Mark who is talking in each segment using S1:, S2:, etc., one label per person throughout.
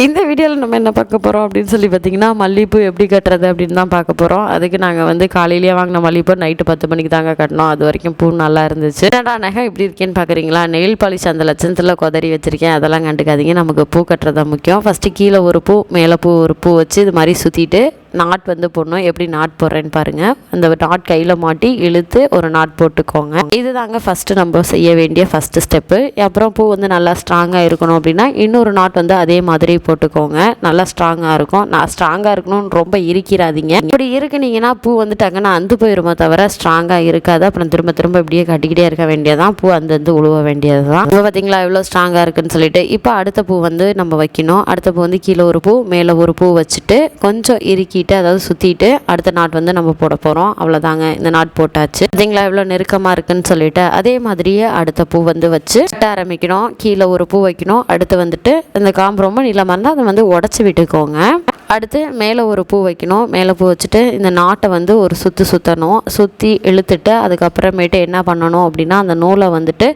S1: இந்த வீடியோவில் நம்ம என்ன பார்க்க போகிறோம் அப்படின்னு சொல்லி பார்த்தீங்கன்னா மல்லிகைப்பூ எப்படி கட்டுறது அப்படின்னு தான் பார்க்க போகிறோம் அதுக்கு நாங்கள் வந்து காலையிலேயே வாங்கின மல்லிகைப்பூ நைட்டு பத்து மணிக்கு தாங்க கட்டினோம். அது வரைக்கும் பூ நல்லா இருந்துச்சு. என்னடா நகை இப்படி இருக்கேன்னு பார்க்குறீங்களா? நெயில் பாலிஷ் அந்த லட்சத்தில் கொதறி வச்சுருக்கேன். அதெல்லாம் கண்டுக்காதீங்க. நமக்கு பூ கட்டுறது முக்கியம். ஃபஸ்ட்டு கீழே ஒரு பூ மேலே பூ ஒரு பூ வச்சு இது மாதிரி சுற்றிட்டு நாட் வந்து போடணும். எப்படி நாட் போடுறேன்னு பாருங்கள் அந்த நாட் கையில் மாட்டி இழுத்து ஒரு நாட் போட்டுக்கோங்க. இது தாங்க ஃபஸ்ட்டு நம்ம செய்ய வேண்டிய ஃபஸ்ட்டு ஸ்டெப்பு அப்புறம் பூ வந்து நல்லா ஸ்ட்ராங்காக இருக்கணும் அப்படின்னா இன்னொரு நாட் வந்து அதே மாதிரி போட்டுக்கோங்க. நல்லா ஸ்ட்ராங்காக இருக்கும். நான் ஸ்ட்ராங்காக இருக்கணும்னு ரொம்ப இறுக்கிறாதீங்க இப்படி இருக்குனீங்கன்னா பூ வந்து டக்குன்னு அந்து போயிருமோ தவிர ஸ்ட்ராங்காக இருக்காது. அப்புறம் திரும்ப திரும்ப இப்படியே கட்டிக்கிட்டே இருக்க வேண்டியதான் பூ அந்த வந்து உழுவ வேண்டியது தான் இப்போ பார்த்தீங்களா எவ்வளோ ஸ்ட்ராங்காக இருக்குன்னு சொல்லிட்டு இப்போ அடுத்த பூ வந்து நம்ம வைக்கணும். அடுத்த பூ வந்து கீழே ஒரு பூ மேலே ஒரு பூ வச்சுட்டு கொஞ்சம் இறுக்கி சுற்றிட்டு அதாவது சுற்றிட்டு அடுத்த நாட் வந்து நம்ம போட போகிறோம் அவ்வளோதாங்க இந்த நாட் போட்டாச்சு. பார்த்தீங்களா எவ்வளோ நெருக்கமாக இருக்குன்னு சொல்லிட்டு அதே மாதிரியே அடுத்த பூ வந்து வச்சு கட்ட ஆரம்பிக்கணும். கீழே ஒரு பூ வைக்கணும். அடுத்து வந்துட்டு இந்த காம்பு ரொம்ப நீளமாக இருந்தால் அதை வந்து உடச்சி விட்டுக்கோங்க. அடுத்து மேலே ஒரு பூ வைக்கணும். மேலே பூ வச்சுட்டு இந்த நாட்டை வந்து ஒரு சுற்று சுற்றணும் சுற்றி இழுத்துட்டு அதுக்கப்புறமேட்டு என்ன பண்ணணும் அப்படின்னா அந்த நூலை வந்துட்டு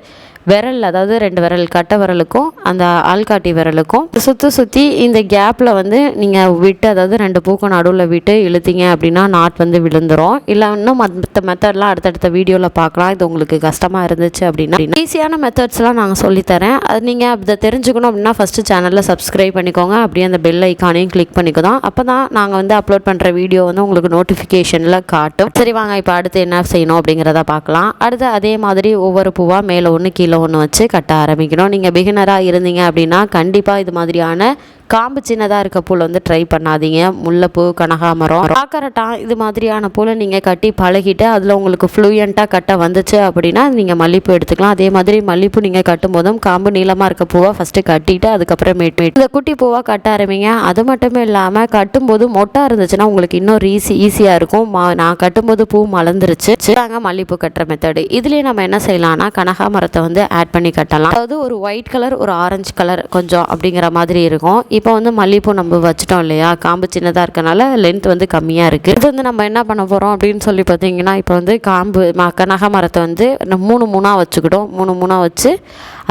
S1: விரல் அதாவது ரெண்டு விரல் கட்டை விரலுக்கும் அந்த ஆள்காட்டி விரலுக்கும். சுற்றி சுற்றி இந்த கேப்பில் வந்து நீங்கள் விட்டு அதாவது ரெண்டு பூக்கும் நடுவில் விட்டு இழுத்தீங்க அப்படின்னா நாட் வந்து விழுந்துடும் இல்லை இன்னும் மற்ற மெத்தட்லாம் அடுத்தடுத்த வீடியோவில் பார்க்கலாம். இது உங்களுக்கு கஷ்டமாக இருந்துச்சு அப்படின்னா. ஈஸியான மெத்தட்ஸ்லாம் நாங்கள் சொல்லித்தரேன். அது நீங்கள் அதை தெரிஞ்சுக்கணும் அப்படின்னா ஃபஸ்ட்டு சேனலில் சப்ஸ்கிரைப் பண்ணிக்கோங்க. அப்படியே அந்த பெல் ஐக்கானையும் கிளிக் பண்ணிக்கோதான் அப்போ தான் நாங்கள் வந்து அப்லோட் பண்ணுற வீடியோ வந்து உங்களுக்கு நோட்டிஃபிகேஷனில் காட்டும். சரி வாங்க இப்போ அடுத்து என்ன செய்யணும் அப்படிங்கிறத பார்க்கலாம். அடுத்து அதே மாதிரி ஒவ்வொரு பூவாக மேலே ஒன்று கீழே ஒன்று வச்சு கட்ட ஆரம்பிக்கணும். நீங்கள் பிகினராக இருந்தீங்க அப்படின்னா கண்டிப்பாக இது மாதிரியான காம்பு சின்னதாக இருக்க பூவில் வந்து ட்ரை பண்ணாதீங்க. முல்லைப்பூ கனகாமரம் காக்கரட்டான் இது மாதிரியான பூவில் நீங்கள் கட்டி பழகிட்டு அதில் உங்களுக்கு ஃப்ளூயண்ட்டாக கட்ட வந்துச்சு அப்படின்னா நீங்கள் மல்லிப்பூ எடுத்துக்கலாம். அதே மாதிரி மல்லிப்பூ நீங்கள் கட்டும் போதும் காம்பு நீளமாக இருக்க பூவை ஃபஸ்ட்டு கட்டிட்டு அதுக்கப்புறம் மேட்டு இந்த குட்டி பூவாக கட்ட ஆரம்பிங்க. அது மட்டுமே இல்லாமல் கட்டும்போது மொட்டாக இருந்துச்சுன்னா உங்களுக்கு இன்னும் ஈஸி ஈஸியாக இருக்கும். மா நான் கட்டும்போது பூ மலர்ந்துருச்சு. நாங்கள் மல்லிப்பூ கட்டுற மெத்தடு இதுலேயே நம்ம என்ன செய்யலாம்னா கனகாமரத்தை வந்து ஆட் பண்ணி கட்டலாம். அதாவது ஒரு ஒயிட் கலர் ஒரு ஆரஞ்சு கலர் கொஞ்சம் அப்படிங்கிற மாதிரி இருக்கும். இப்போ வந்து மல்லிகைப்பூ நம்ம வச்சிட்டோம் இல்லையா? காம்பு சின்னதாக இருக்கனால லென்த் வந்து கம்மியாக இருக்குது இது வந்து நம்ம என்ன பண்ண போகிறோம் அப்படின்னு சொல்லி பார்த்தீங்கன்னா இப்போ வந்து காம்பு ம கனகாமரத்தை வந்து மூணு மூணாக வச்சுக்கிட்டோம். மூணு மூணாக வச்சு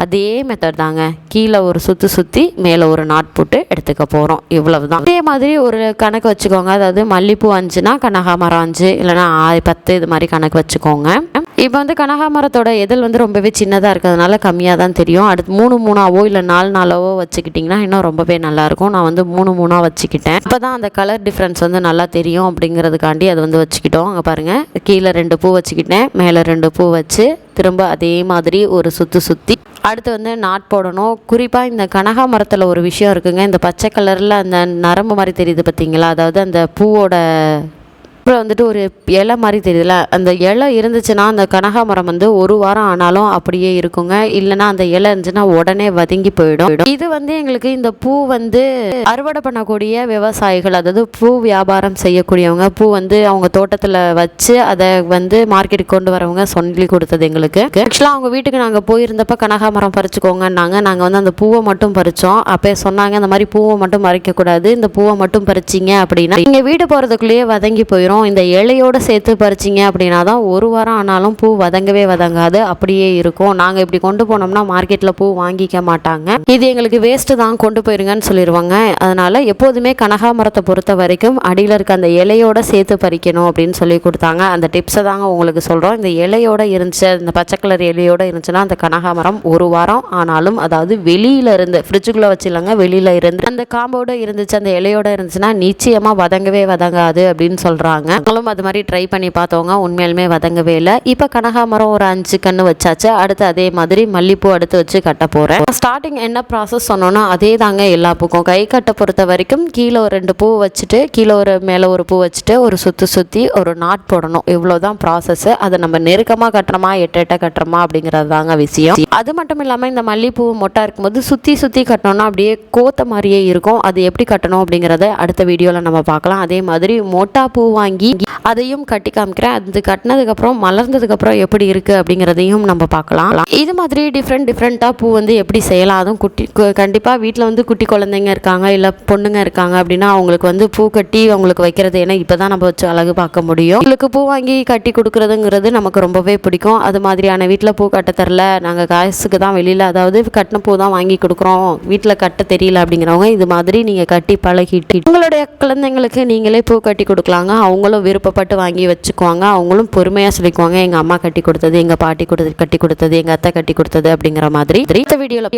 S1: அதே மெத்தட் தாங்க. கீழே ஒரு சுற்றி சுற்றி மேலே ஒரு நாட் போட்டு எடுத்துக்க போகிறோம் இவ்வளவு தான் அதே மாதிரி ஒரு கணக்கு வச்சுக்கோங்க. அதாவது மல்லிகைப்பூ அஞ்சுனா கனகாமரம் அஞ்சு இல்லைனா பத்து இது மாதிரி கணக்கு வச்சுக்கோங்க. இப்போ வந்து கனகாமரத்தோட எதில் வந்து ரொம்பவே சின்னதாக இருக்கிறதுனால கம்மியாக தான் தெரியும். அடுத்து மூணு மூணாவோ இல்லை நாலு நாளாவோ வச்சுக்கிட்டிங்கன்னா இன்னும் ரொம்பவே நல்லாயிருக்கும். நான் வந்து மூணு மூணாக வச்சுக்கிட்டேன். அப்போ தான் அந்த கலர் டிஃப்ரென்ஸ் வந்து நல்லா தெரியும் அப்படிங்கிறதுக்காண்டி அது வந்து வச்சுக்கிட்டோம். அங்கே பாருங்கள் கீழே ரெண்டு பூ வச்சுக்கிட்டேன். மேலே ரெண்டு பூ வச்சு திரும்ப அதே மாதிரி ஒரு சுற்றி சுற்றி அடுத்து வந்து நாட் போடணும். குறிப்பாக இந்த கனகாமரத்தில் ஒரு விஷயம் இருக்குங்க. இந்த பச்சை கலரில் அந்த நரம்பு மாதிரி தெரியுது பார்த்தீங்களா அதாவது அந்த பூவோட அப்புறம் வந்துட்டு ஒரு இலை மாதிரி தெரியுதுல அந்த இலை இருந்துச்சுன்னா அந்த கனகாமரம் வந்து ஒரு வாரம் ஆனாலும் அப்படியே இருக்குங்க. இல்லைன்னா அந்த இலை இருந்துச்சுன்னா உடனே வதங்கி போயிடும். இது வந்து எங்களுக்கு இந்த பூ வந்து அறுவடை பண்ணக்கூடிய விவசாயிகள் அதாவது பூ வியாபாரம் செய்யக்கூடியவங்க பூ வந்து அவங்க தோட்டத்தில் வச்சு அதை வந்து மார்க்கெட்டுக்கு கொண்டு வரவங்க சொல்லி கொடுத்தது எங்களுக்கு. ஆக்சுவலாக அவங்க வீட்டுக்கு நாங்கள் போயிருந்தப்ப கனகாமரம் பறிச்சுக்கோங்கன்னாங்க. நாங்கள் வந்து அந்த பூவை மட்டும் பறித்தோம் அப்போ சொன்னாங்க இந்த மாதிரி பூவை மட்டும் பறிக்கக்கூடாது. இந்த பூவை மட்டும் பறிச்சிங்க அப்படின்னா நீங்கள் வீடு போகிறதுக்குள்ளேயே வதங்கி போயிடும் இந்த இலையோட சேர்த்து பறிச்சிங்க அப்படின்னா தான் ஒரு வாரம் ஆனாலும் பூ வதங்கவே வதங்காது. அப்படியே இருக்கும். நாங்கள் இப்படி கொண்டு போனோம்னா மார்க்கெட்டில் பூ வாங்கிக்க மாட்டாங்க. இது எங்களுக்கு வேஸ்ட்டு தான். கொண்டு போயிருங்கன்னு சொல்லிடுவாங்க அதனால் எப்போதுமே கனகாமரத்தை பொறுத்த வரைக்கும் அடியில் இருக்க அந்த இலையோட சேர்த்து பறிக்கணும் அப்படின்னு சொல்லி கொடுத்தாங்க. அந்த டிப்ஸை தாங்க உங்களுக்கு சொல்கிறோம் இந்த இலையோட இருந்துச்சு இந்த பச்சை கலர் இலையோட இருந்துச்சுன்னா அந்த கனகாமரம் ஒரு வாரம் ஆனாலும் அதாவது வெளியில இருந்து ஃப்ரிட்ஜுக்குள்ளே வச்சிடலாங்க வெளியில் இருந்து. அந்த காம்போட இருந்துச்சு அந்த இலையோட இருந்துச்சுன்னா நிச்சயமாக வதங்கவே வதங்காது அப்படின்னு சொல்கிறாங்க நாங்களும் அது மாதிரி ட்ரை பண்ணி பார்த்தவங்க உண்மையிலுமே வதங்கவே இல்லை. இப்போ கனகாமரம் ஒரு அஞ்சு கன்று வச்சாச்சு. அடுத்து அதே மாதிரி மல்லிப்பூ அடுத்து வச்சு கட்ட போகிறேன் ஸ்டார்டிங் என்ன ப்ராசஸ் சொன்னோன்னா அதே தாங்க எல்லா பூக்கும். கை கட்ட பொறுத்த வரைக்கும் கீழே ஒரு ரெண்டு பூ வச்சுட்டு கீழே ஒரு மேலே ஒரு பூ வச்சுட்டு ஒரு சுற்றி சுற்றி ஒரு நாட் போடணும். இவ்வளோ தான் ப்ராசஸ் அதை நம்ம நெருக்கமாக கட்டுறோமா எட்ட எட்ட கட்டுறோமா அப்படிங்கிறது தாங்க விஷயம். அது மட்டும் இல்லாமல் இந்த மல்லிப்பூ மொட்டா இருக்கும்போது சுற்றி சுற்றி கட்டணும்னா அப்படியே கோத்த மாதிரியே இருக்கும். அது எப்படி கட்டணும் அப்படிங்கிறத அடுத்த வீடியோவில் நம்ம பார்க்கலாம். அதே மாதிரி மொட்டா பூ வாங்கி tinggi அதையும் கட்டி காமிக்கிறேன். அது கட்டினதுக்கப்புறம் மலர்ந்ததுக்கப்புறம் எப்படி இருக்குது அப்படிங்கிறதையும் நம்ம பார்க்கலாம். இது மாதிரி டிஃப்ரெண்ட் டிஃப்ரெண்ட்டாக பூ வந்து எப்படி செய்யலாம்? அதுவும் குட்டி கண்டிப்பாக வீட்டில் வந்து குட்டி குழந்தைங்க இருக்காங்க இல்லை பொண்ணுங்க இருக்காங்க அப்படின்னா அவங்களுக்கு வந்து பூ கட்டி அவங்களுக்கு வைக்கிறது ஏன்னா இப்போ தான் நம்ம வச்சு அழகு பார்க்க முடியும். உங்களுக்கு பூ வாங்கி கட்டி கொடுக்குறதுங்கிறது நமக்கு ரொம்பவே பிடிக்கும். அது மாதிரியான வீட்டில் பூ கட்ட தெரில. நாங்கள் காசுக்கு தான் வெளியில் அதாவது கட்டின பூ தான் வாங்கி கொடுக்குறோம். வீட்டில் கட்ட தெரியல அப்படிங்கிறவங்க இது மாதிரி நீங்கள் கட்டி பழகிட்டு உங்களுடைய குழந்தைங்களுக்கு நீங்களே பூ கட்டி கொடுக்கலாங்க. அவங்களும் விருப்பம் விருப்பப்பட்டு வாங்கி வச்சுக்குவாங்க. அவங்களும் பொறுமையாக சொல்லிக்குவாங்க. எங்கள் அம்மா கட்டி கொடுத்தது எங்கள் பாட்டி கொடுத்தது கட்டி கொடுத்தது எங்கள் அத்தை கட்டி கொடுத்தது அப்படிங்கிற மாதிரி. இந்த வீடியோவில்